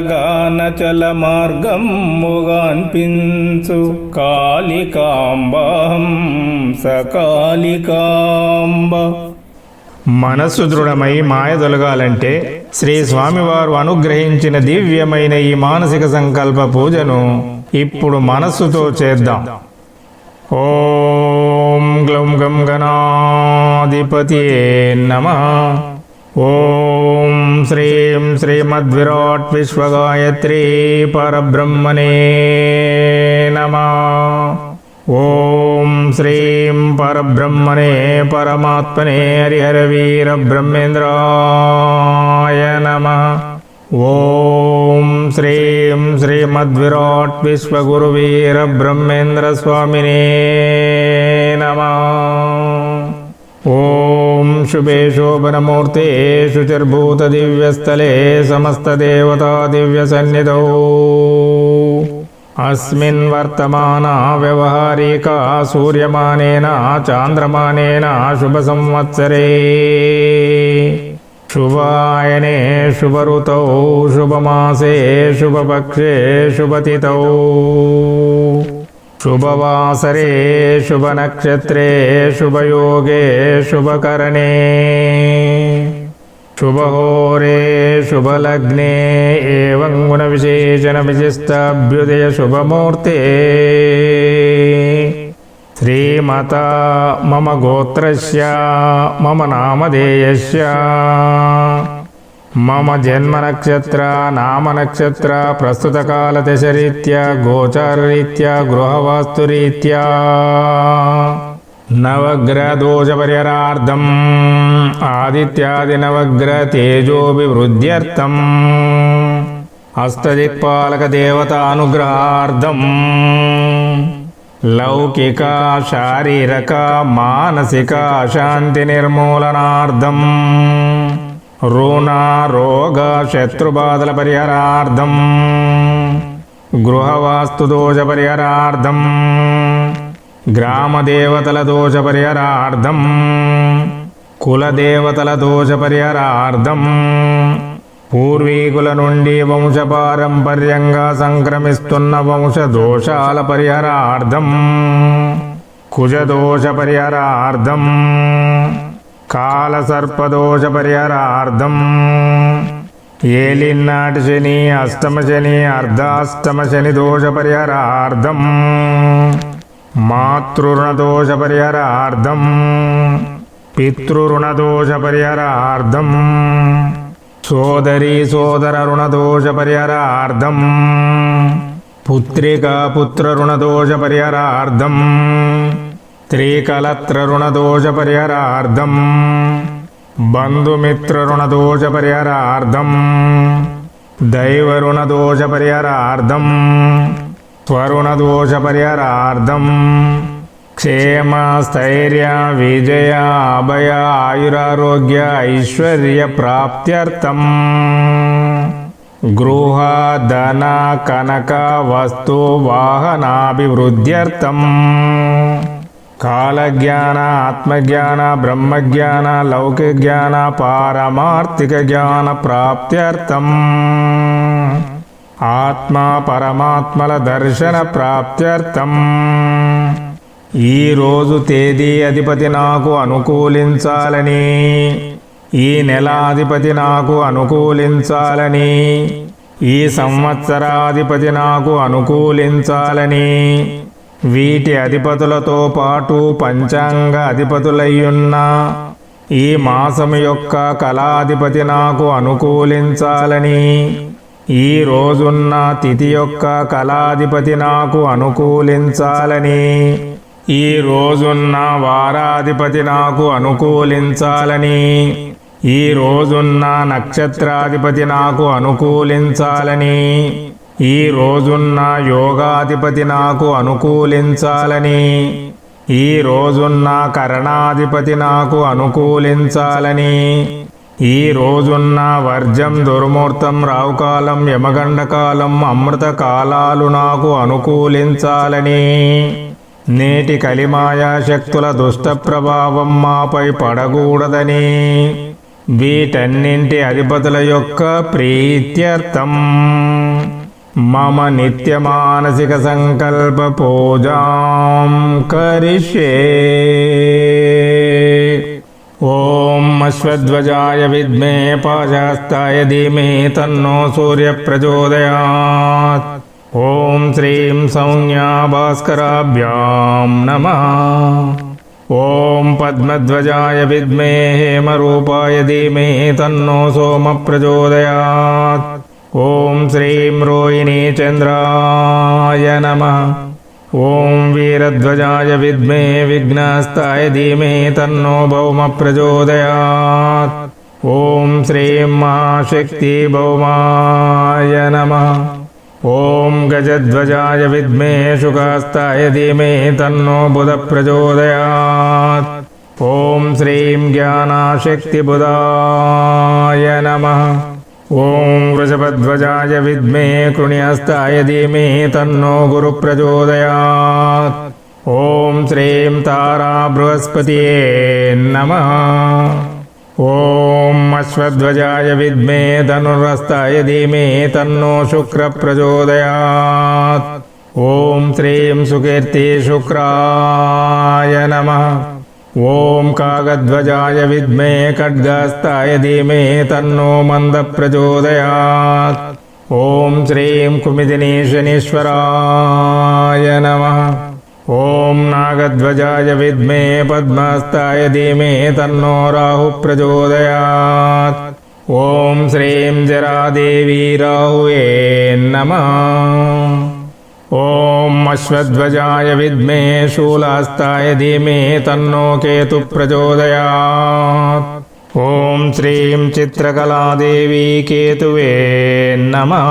మాయదొలగాన చల మార్గముగాన్పించు కాళికాంబాం సకాళికాంబ. మనస్సు దృఢమై మాయ తొలగాలంటే శ్రీ స్వామివారు అనుగ్రహించిన దివ్యమైన ఈ మానసిక సంకల్ప పూజను ఇప్పుడు మనస్సుతో చేద్దాం. ఓం గ్లం గం గణాధిపతి నమ. ఓం శ్రీం శ్రీమద్విరాట్ విశ్వగాయత్రీ పరబ్రహ్మణే నమ. ఓం శ్రీం పరబ్రహ్మణే పరమాత్మనే హరిహరవీర బ్రహ్మేంద్రాయ నమ. ఓం శ్రీం శ్రీమద్విరాట్ शुभेषु परमूर्तेषु चिर्भूतदिव्यस्थले समस्तदेवतादिव्यसन्निधौ अस्मिन् वर्तमाना व्यवहारिका सूर्यमानेन चान्द्रमानेन शुभसंवत्सरे शुभायने शुभऋतौ शुभमासे शुभपक्षे शुभतिथौ शुभवासरे शुभनक्षत्रे शुभयोगे शुभकरणे शुभहोरे शुभलग्ने एवं गुणविशेषणविशिष्टाभ्युदय शुभमूर्ते श्रीमता मम गोत्रस्य मम नामधेयस्य మమ జన్మ నక్షత్ర నామ నక్షత్ర ప్రస్తుత కాల దశ రీత్యా గోచార రీత్యా గృహ వాస్తు ప్రస్తుతకాల దశరీత్యా గోచారరీత్యా గృహవాస్తురీత్యా నవగ్రదోషపర్యరార్థం ఆదిత్యాదినవగ్ర తేజోభివృద్ధ్యర్థం అనుగ్రహార్థం లౌకిక శారీరక మానసిక శాంతి నిర్మూలనార్థం ऋणारोगशत्रुबाधल परिहरार्धं కులదేవతల దోష కులదేవతలదోషపరిహారార్థం పూర్వీకుల నుండి వంశపారంపర్యంగా సంక్రమిస్తున్న వంశదోషాల పరిహారార్థం కుజదోష పరిహారార్థం కాలసర్పదోష పరిహారార్థం ఏలినాటి శని అష్టమ శని అర్ధాష్టమ శని దోష పరిహారార్థం మాతృణదోష పరిహారార్థం మాతృరుణదోషపరిహరార్థం పితృరుణదోషపరిహరార్థం సోదరీ సోదర రుణదోష రుణదోషపరిహరార్థం పుత్రికా పరిహారార్థం స్త్రీకలత్రరుణదోషపరిహరార్థం. బంధుమిత్రరుణదోషపరిహరార్థం. దైవరుణదోషపరిహరార్థం. స్వరుణదోషపరిహరార్థం క్షేమ స్థైర్య విజయ అభయ ఆయురారోగ్య ఐశ్వర్య ప్రాప్త్యర్థం గృహ ధన కనక వస్తు వాహనాభివృద్ధ్యర్థం కాలజ్ఞాన ఆత్మజ్ఞాన బ్రహ్మజ్ఞాన లౌకిక జ్ఞాన పారమార్థిక జ్ఞాన ప్రాప్త్యర్థం. ఆత్మా పరమాత్మల దర్శన ప్రాప్త్యర్థం. ఈరోజు తేదీ అధిపతి నాకు అనుకూలించాలని ఈ నెల అధిపతి నాకు అనుకూలించాలని ఈ సంవత్సరాధిపతి నాకు అనుకూలించాలని వీటి అధిపతులతో పాటు పంచాంగ అధిపతులయ్యున్న ఈ మాసం యొక్క కళాధిపతి నాకు అనుకూలించాలని ఈ రోజున్న తిథి యొక్క కళాధిపతి నాకు అనుకూలించాలని ఈ రోజున్న వారాధిపతి నాకు అనుకూలించాలని ఈ రోజున్న నక్షత్రాధిపతి నాకు అనుకూలించాలని ఈ రోజున్న యోగాధిపతి నాకు అనుకూలించాలని ఈ రోజున్న కరణాధిపతి నాకు అనుకూలించాలని ఈ రోజున్న వర్జం దుర్ముహూర్తం రావుకాలం యమగండకాలం అమృత కాలాలు నాకు అనుకూలించాలని. నేటి కలిమాయా శక్తుల దుష్ట ప్రభావం మాపై పడకూడదని. వీటన్నింటి అధిపతుల యొక్క ప్రీత్యర్థం. मम नित्यमानसिकसङ्कल्पपूजां करिष्ये। ॐ अश्वध्वजाय विद्मे पाशास्ताय धीमे तन्नो सूर्यप्रचोदयात्। ॐ श्रीं संज्ञा भास्कराभ्यां नमः। ॐ पद्मध्वजाय विद्मे हेमरूपाय धीमे तन्नो सोमप्रचोदयात्। ॐ श्रीं रोहिणी चन्द्राय नमः। ॐ वीरध्वजाय विद्मे विघ्नास्ताय धीमे तन्नो भौमप्रचोदयात्। ॐ श्रीं महाशक्ति भौमाय नमः। ॐ गजध्वजाय विद्मे शुकास्ताय धीमे तन्नो बुधप्रचोदयात्। ॐ श्रीं ज्ञानाशक्तिबुधाय नमः। ॐ वृषभध्वजाय विद्मे कृण्यस्ताय धीमे तन्नो गुरुप्रचोदयात्। ॐ श्रीं तारा बृहस्पतये नमः। ॐ अश्वध्वजाय विद्मे धनुरस्ताय धीमे तन्नो शुक्रप्रचोदयात्। ॐ श्रीं सुकीर्ते शुक्राय नमः। ॐ कागध्वजाय विद्मे खड्गस्ताय धीमे तन्नो मन्दप्रचोदयात् ॐ श्रीं कुमिदिनेश्वराय नमः। ॐ नागध्वजाय विद्मे पद्मस्ताय धीमे तन्नो राहुप्रचोदयात्। ॐ श्रीं जरादेवी राहुवे नमः। నాగధ్వజాయ విద్మే పద్మస్తాయ ధీమహి తన్నో రాహు ప్రచోదయాత్. ఓం శ్రీం జరాదేవీ రాహువే నమః.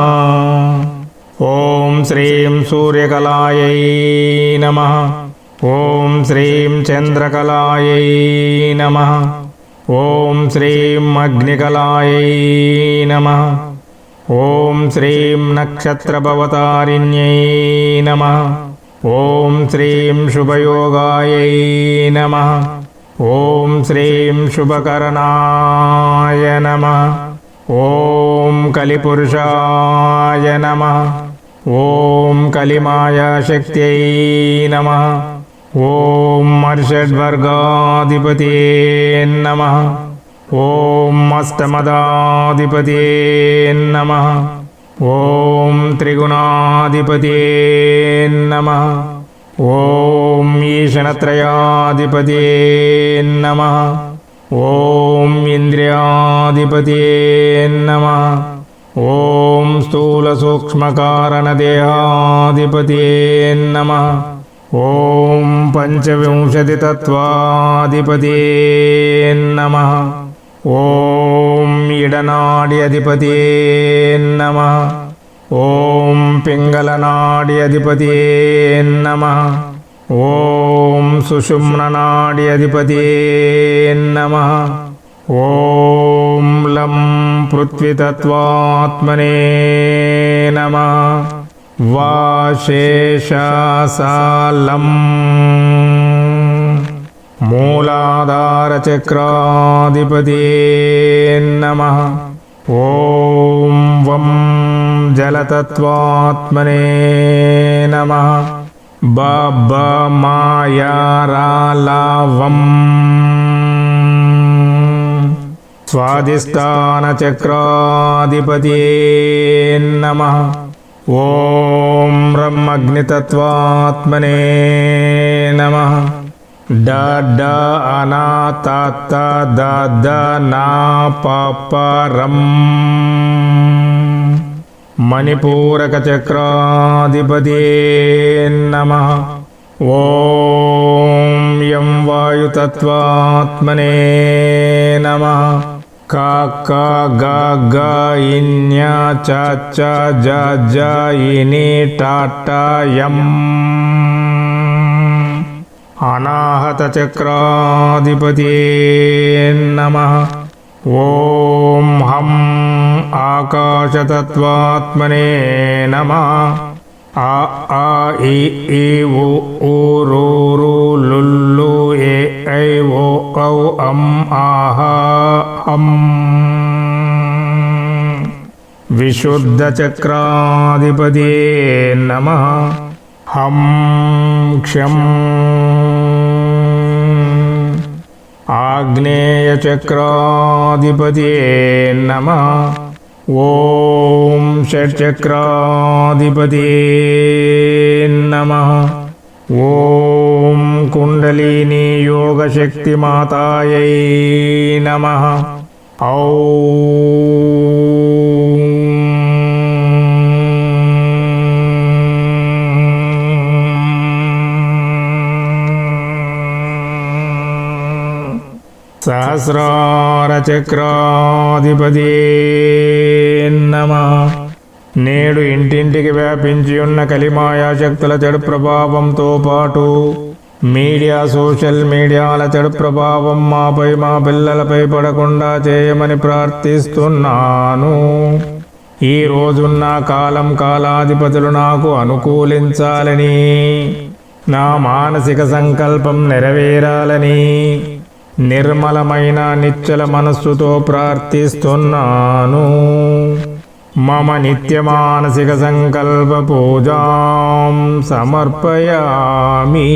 ఓం అశ్వధ్వజాయ విద్మే శూలాస్తాయ ధీమహి తన్నో కేతు ప్రచోదయాత్ ఓం శ్రీం చిత్రకళాదేవీ కేతువే నమః. ॐ श्रीं नक्षत्रभवतारिण्यै नमः। ॐ श्रीं शुभयोगायै नमः। ॐ श्रीं शुभकरणाय नमः। ॐ कलिपुरुषाय नमः। ॐ कलिमायाशक्त्यै नमः। ॐ मर्षद्वर्गाधिपते नमः। ॐ अष्टमदाधिपते नमः। ॐ त्रिगुणाधिपते नमः। ॐ ॐषणत्रयाधिपते नमः। ॐ इन्द्रियाधिपते नमः। ॐ स्थूलसूक्ष्मकारणदेहाधिपते नमः। ॐ पञ्चविंशतितत्त्वाधिपते नमः। ఓం ఇడనాడి అధిపతే నమ. ఓం పింగళనాడి అధిపతే నమ. ఓం సుషుమ్ననాడి అధిపతే నమ. ఓం లం పృథ్వీతత్వాత్మనే నమ. వాశేషాసాలం మూలాధారచక్రాధిపతే నమః. ఓం వం జలతత్వాత్మనే నమః. బమాయారాలావం స్వాదిష్టానచక్రాధిపతే నమః. ఓం బ్రహ్మగ్నితత్వాత్మనే నమః. డ డ అనాతాత ద ద నా పరం మణిపూరక చక్రాధిపతే నమ. ఓం యం వాయుతత్వాత్మనే నమ. కా క గ గ ఇన్య చ చ జ జ ఇని ట యం అనాహత చక్రాధిపతి నమ. ఓం హం ఆకాశతత్వాత్మనే నమ. ఆ ఆ ఇ ఈ ఉ ఊ రు రు లుల్లు ఏ ఐ ఓ ఔ అం ఆహ హం విశుద్ధ చక్రాధిపతి నమ आग्नेयचक्राधिपतये नमः। ॐ षड्चक्राधिपते नमः। ॐ कुण्डलिनीयोगशक्तिमातायै नमः। औ సహస్రారచక్రాధిపతి నమ. నేడు ఇంటింటికి వ్యాపించి ఉన్న కలిమాయా శక్తుల చెడు ప్రభావంతో పాటు మీడియా సోషల్ మీడియాల చెడు ప్రభావం మాపై మా పిల్లలపై పడకుండా చేయమని ప్రార్థిస్తున్నాను. ఈ రోజున్న కాలం కాలాధిపతులు నాకు అనుకూలించాలని నా మానసిక సంకల్పం నెరవేరాలని నిర్మలమైన నిచ్చల మనస్సుతో ప్రార్థిస్తున్నాను. మమ నిత్య మానసిక సంకల్ప పూజాం సమర్పయామి.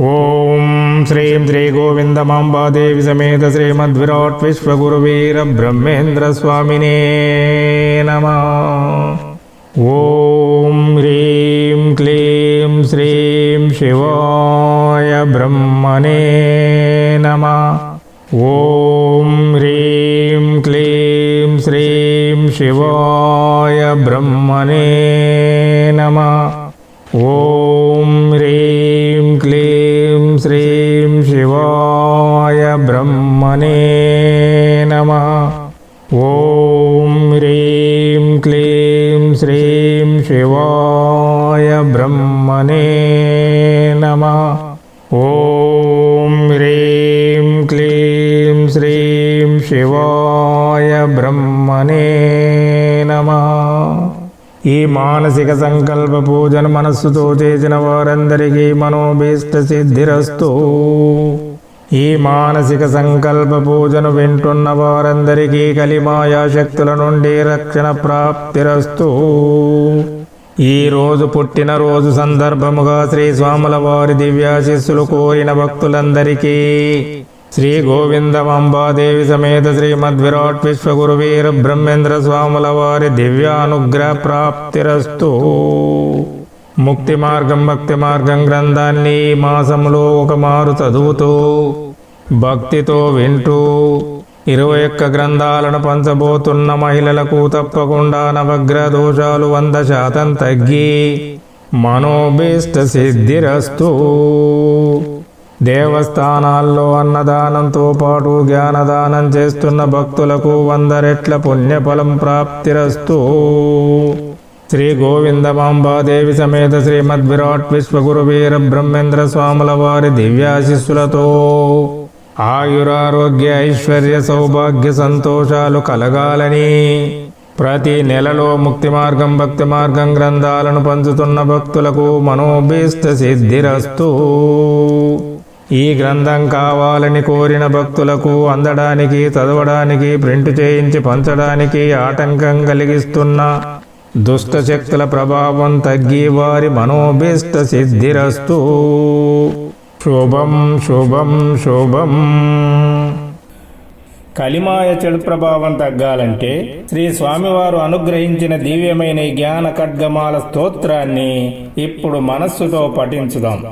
ఓం శ్రీం శ్రీ గోవిందమాంబాదేవి సమేత శ్రీమద్విరాట్ విశ్వగురువీర బ్రహ్మేంద్ర స్వామినే నమ. ఓం హ్రీం క్లీం శ్రీ శివాయ బ్రహ్మణే నమ ఓం మానసిక సంకల్ప పూజను మనస్సుతో చేసిన వారందరికీ మనోభీష్ట సిద్ధిరస్తు ఈ మానసిక సంకల్ప పూజను వింటున్న వారందరికీ కలిమాయా శక్తుల నుండి రక్షణ ప్రాప్తిరస్తు. ఈ రోజు పుట్టినరోజు సందర్భముగా శ్రీ స్వాముల వారి దివ్యాశిస్సులు కోరిన భక్తులందరికీ శ్రీ గోవిందమాంబాదేవి సమేత శ్రీమద్విరాట్ విశ్వగురువీర బ్రహ్మేంద్ర స్వాముల వారి దివ్యానుగ్రహ ప్రాప్తిరస్తు ముక్తి మార్గం భక్తి మార్గం గ్రంథాన్ని మాసంలో ఒక మారు చదువుతూ భక్తితో వింటూ ఇరవై ఒక్క గ్రంథాలను పంచబోతున్న మహిళలకు తప్పకుండా నవగ్రహ దోషాలు వంద శాతం తగ్గి మనోభీష్ట సిద్ధిరస్తు. దేవస్థానాల్లో అన్నదానంతో పాటు జ్ఞానదానం చేస్తున్న భక్తులకు వంద రెట్ల పుణ్యఫలం ప్రాప్తిరస్తూ. శ్రీ గోవిందమాంబాదేవి సమేత శ్రీమద్ విరాట్ విశ్వగురు వీర బ్రహ్మేంద్ర స్వాముల వారి దివ్యాశిస్సులతో ఆయురారోగ్య ఐశ్వర్య సౌభాగ్య సంతోషాలు కలగాలని. ప్రతి నెలలో ముక్తి మార్గం భక్తి మార్గం గ్రంథాలను పంచుతున్న భక్తులకు మనోభీష్ట సిద్ధిరస్తూ. ఈ గ్రంథం కావాలని కోరిన భక్తులకు అందడానికి చదవడానికి ప్రింట్ చేయించి పంచడానికి ఆటంకం కలిగిస్తున్న దుష్టశక్తుల ప్రభావం తగ్గి వారి మనోభీష్ట సిద్ధిరస్తు. శుభం శుభం శుభం. కలిమాయ చెడు ప్రభావం తగ్గాలంటే శ్రీ స్వామివారు అనుగ్రహించిన దివ్యమైన జ్ఞాన ఖడ్గమాల స్తోత్రాన్ని ఇప్పుడు మనస్సుతో పఠించుదాం.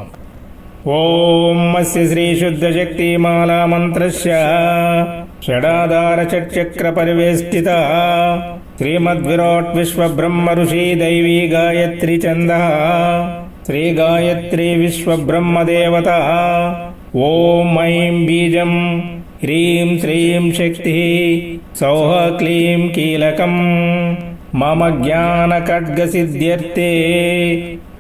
ఓం అస్య శ్రీ శుద్ధ శక్తి మాలా మంత్రస్య షడాధార చక్ర పరివేష్టిత శ్రీమద్విరాట్ విశ్వ బ్రహ్మ ఋషి దైవీ గాయత్రి చంద శ్రీ గాయత్రి విశ్వ బ్రహ్మ దేవత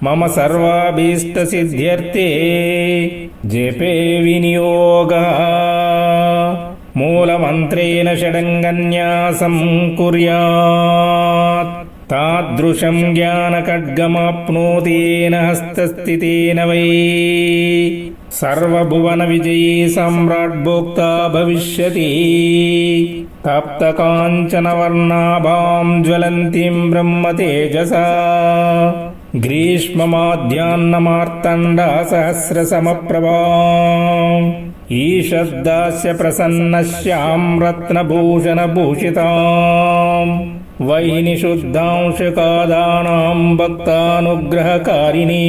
మమ జ్ఞాన సర్వాభీష్ట సిద్ధ్యర్థే. జపే వినియోగ. మూలమంత్రేణ షడంగన్యాసం కుర్యాత్. తాదృశం జ్ఞానఖడ్గమాప్నోతేన హస్తస్థితేన వై. సర్వభువన విజయీ సమ్రాట్ భోక్తా భవిష్యతి. తప్త కాంచన వర్ణాభాం జ్వలంతిం బ్రహ్మ తేజసా గ్రీష్మమాధ్యాన్నమార్తండ సహస్ర సమప్రభా ఈషద్దాస్య ప్రసన్నశ్యాం రత్నభూషణ భూషితాం వైని శుద్ధాంశకాదానాం భక్తానుగ్రహకారిణీ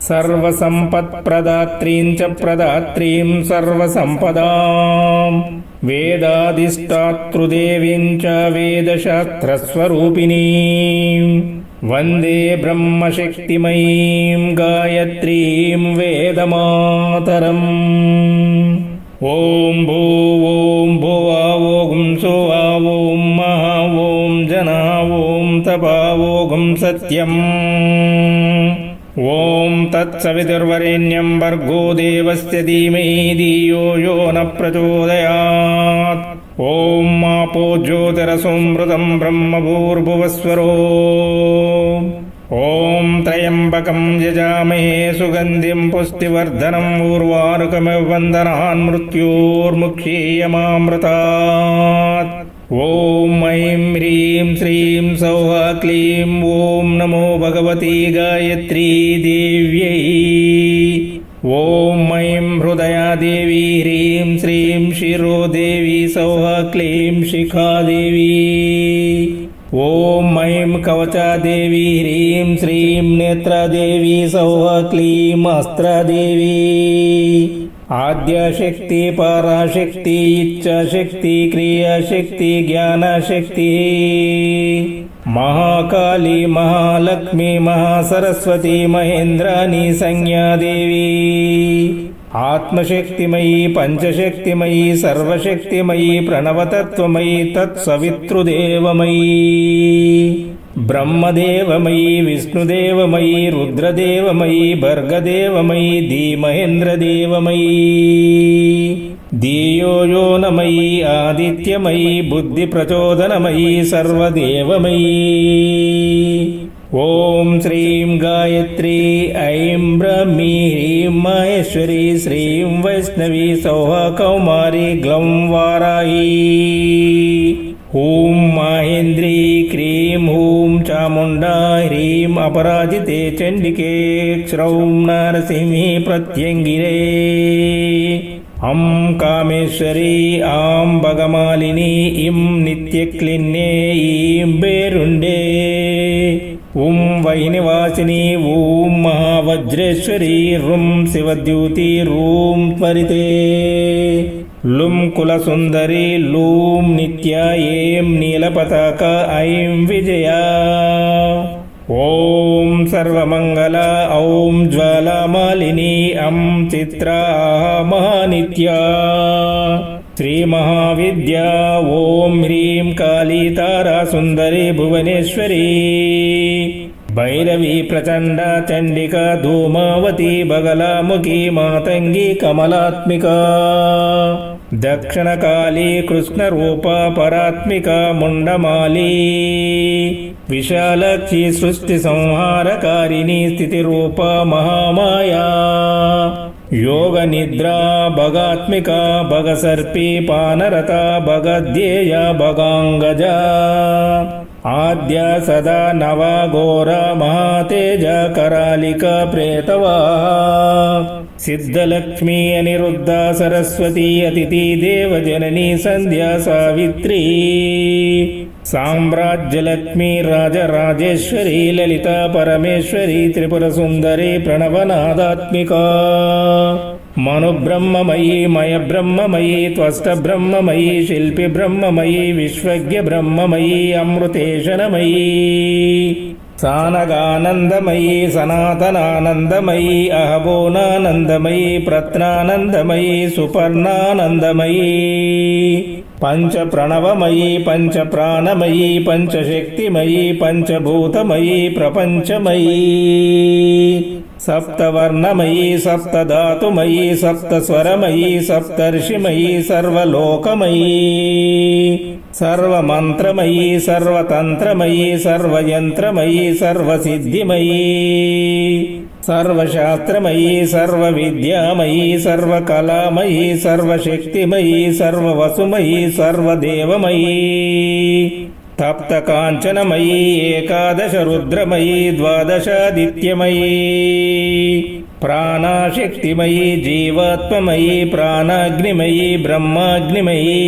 సర్వసంపత్ప్రదాత్రీం చ वन्दे ब्रह्मशक्तिमयीं गायत्रीं वेदमातरम्। ॐ भो भूवोम् भुवावोघुंसोवावोम् मा ओं जनावों तपावोघुं सत्यम्। ॐ तत्सवितुर्वरेण्यम् भर्गो देवस्य धीमहि धियो यो न प्रचोदयात्। ధీమహి ధియో యో న ప్రచోదయాత్ ఓం మాపో జ్యోతిరసోమృతం బ్రహ్మభూర్భువస్వరో. ఓం త్రయంబకం యజామహే సుగంధిం పుష్టివర్ధనం ఊర్వారుకమివ వందనాన్ మృత్యోర్ముక్షీయమామృతాత్ ఓం ఐం హ్రీం శ్రీం సౌః క్లీం ఓం నమో భగవతి గాయత్రీ దేవ్యై. ఓం ఐం హృదయా దేవీ హ్రీం శ్రీం శిరోదేవి సౌః క్లీం శిఖాదేవి. ఓం ఐం కవచాదేవి హ్రీం శ్రీం నేత్రదేవి సౌః క్లీం అస్త్రదేవి. ఆద్యశక్తి పరాశక్తి ఇచ్ఛాశక్తి క్రియాశక్తి జ్ఞానశక్తి. ఆత్మశక్తిమయీ పంచశక్తిమయీ సర్వశక్తిమయీ ప్రణవతత్వమయీ తత్సవితృదేవమయీ బ్రహ్మదేవమయీ విష్ణుదేవమయీ రుద్రదేవమయీ భర్గదేవమయీ ధీమహేంద్రదేవమయీ. ధియో ఆదిత్యమయీ బుద్ధి ప్రచోదనమయీ సర్వదేవమయీ. ఓం శ్రీం గాయత్రీ ఐం బ్రహ్మీ హ్రీం మహేశ్వరీ శ్రీం వైష్ణవీ సౌహ కౌమారి గ్లం వారాహీ. హూం మాహేంద్రీ క్రీం హూం చాముండా హ్రీం అపరాజితే చండికే క్షౌం నరసింహి ప్రత్యంగిరే. అం కామేశ్వరి ఆం భగమాలిని ఇం నిత్యక్లిన్నే ఈం బేరుండే. ఓం వైనివాసిని ఓం మహావజ్రేశ్వరి రుం శివద్యూతి రూం త్వరితే లుం కులసుందరి లూం నిత్య ఏం నీలపతాక ఐం విజయా ఓం సర్వమంగళ ఔం జ్వాలామాలిని అం చిత్ర మహానిత్యా శ్రీ మహావిద్య ఓం హ్రీం కాళీ తారా సుందరి భువనేశ్వరి. భైరవి ప్రచండ చండిక ధూమావతి బగలాముఖి మాతంగి కమలాత్మిక. దక్షిణకాళీ కృష్ణరూప పరాత్మిక ముండమాలి. విశాలక్షి योगनिद्रा भगात्मिका भगसर्पी पानरता भगध्येया भगाङ्गजा। आद्य सदा नवा घोरा महातेज करालिका प्रेतवा। सिद्धलक्ष्मी अनिरुद्धा सरस्वती अतिथि देवजननी सन्ध्या सावित्री। సామ్రాజ్యలక్ష్మీ రాజరాజేశ్వరి లలిత పరమేశ్వరి త్రిపుర సుందరి ప్రణవనాదాత్మిక. మనుబ్రహ్మమయీ మయ బ్రహ్మమయీ త్వష్ట బ్రహ్మమయీ శిల్పి బ్రహ్మమయీ విశ్వజ్ఞ బ్రహ్మమయీ అమృతేశనమయీ. సానగానందమయీ సనాతనానందమయీ అహబోనానందమయీ ప్రత్నానందమయీ సుపర్ణానందమయీ. पञ्चप्रणवमयी पञ्चप्राणमयी पञ्चशक्तिमयी पञ्चभूतमयी प्रपञ्चमयी। सप्तवर्णमयी सप्तधातुमयी सप्तस्वरमयी सप्तर्षिमयी सर्वलोकमयी। सर्वमन्त्रमयी सर्वतन्त्रमयी सर्वयन्त्रमयी सर्वसिद्धिमयी। సర్వశాస్త్రమయీ సర్వవిద్యామయీ సర్వకళామయీ సర్వశక్తిమయీ సర్వవసుమయీ సర్వదేవమయీ తప్త కాంచనమయీ ఏకాదశ రుద్రమయీ ద్వాదశాదిత్యమయీ ప్రాణాశక్తిమయీ జీవాత్మమయీ ప్రాణాగ్నిమయీ బ్రహ్మాగ్నిమయీ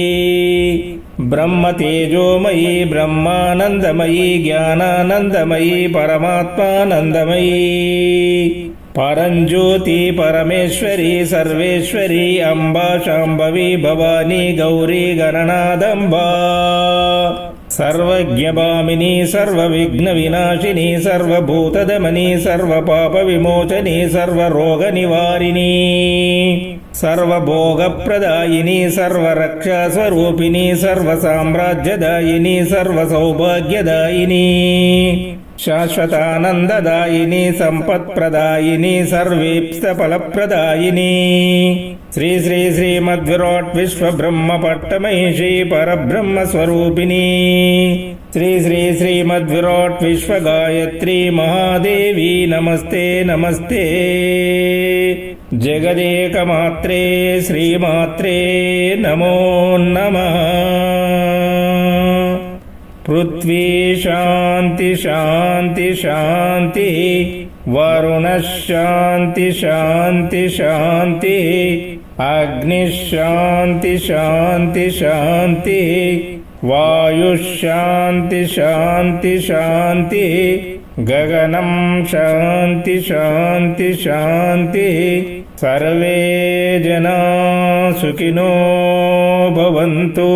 బ్రహ్మతేజోమయీ బ్రహ్మానందమయీ జ్ఞానానందమయీ పరమాత్మానందమయీ పరంజ్యోతి పరమేశ్వరి సర్వేశ్వరి అంబా శాంభవి భవానీ గౌరీ గణనాదంబా సర్వజ్ఞభామిని సర్వవిఘ్న వినాశిని సర్వభూతదమని సర్వపాప విమోచని సర్వరోగ నివారిణీ సర్వభోగప్రదాయిని సర్వరక్షాస్వరూపిణి సర్వసామ్రాజ్యదాయిని సర్వసౌభాగ్యదాయిని శాశ్వతానందదాయిని సంపత్ప్రదాయిని సర్వేప్స్తఫలప్రదాయిని శ్రీ శ్రీ శ్రీమద్విరాట్ విశ్వబ్రహ్మ పట్టమహిషి పరబ్రహ్మ श्री श्री श्रीमद्विराट् विश्वगायत्री महादेवी नमस्ते नमस्ते। जगदेकमात्रे श्रीमात्रे नमो नमः। पृथ्वी शान्ति शान्ति शान्ति। वरुणश्शान्ति शान्ति शान्ति। अग्निः शान्ति शान्ति शान्तिः। వాయు శాంతి శాంతి శాంతి గగనం శాంతి శాంతి శాంతి సర్వే జనా సుఖినో భవంతు.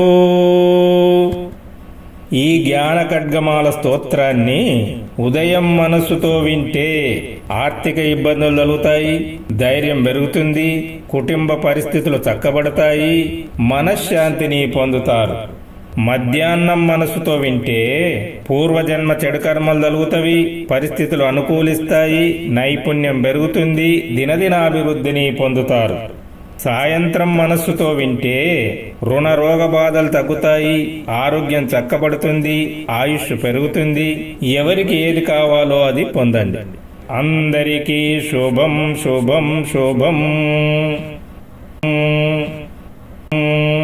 ఈ జ్ఞాన ఖడ్గమాల స్తోత్రాన్ని ఉదయం మనస్సుతో వింటే ఆర్థిక ఇబ్బందులు తొలుగుతాయి ధైర్యం పెరుగుతుంది కుటుంబ పరిస్థితులు చక్కబడతాయి మనశ్శాంతిని పొందుతారు. మధ్యాహ్నం మనస్సుతో వింటే పూర్వజన్మ చెడు కర్మలు తలుగుతవి పరిస్థితులు అనుకూలిస్తాయి నైపుణ్యం పెరుగుతుంది దినదినాభివృద్ధిని పొందుతారు. సాయంత్రం మనస్సుతో వింటే రుణ రోగ బాధలు తగ్గుతాయి ఆరోగ్యం చక్కబడుతుంది ఆయుష్ పెరుగుతుంది ఎవరికి ఏది కావాలో అది పొందండి. అందరికీ శుభం శుభం శుభం.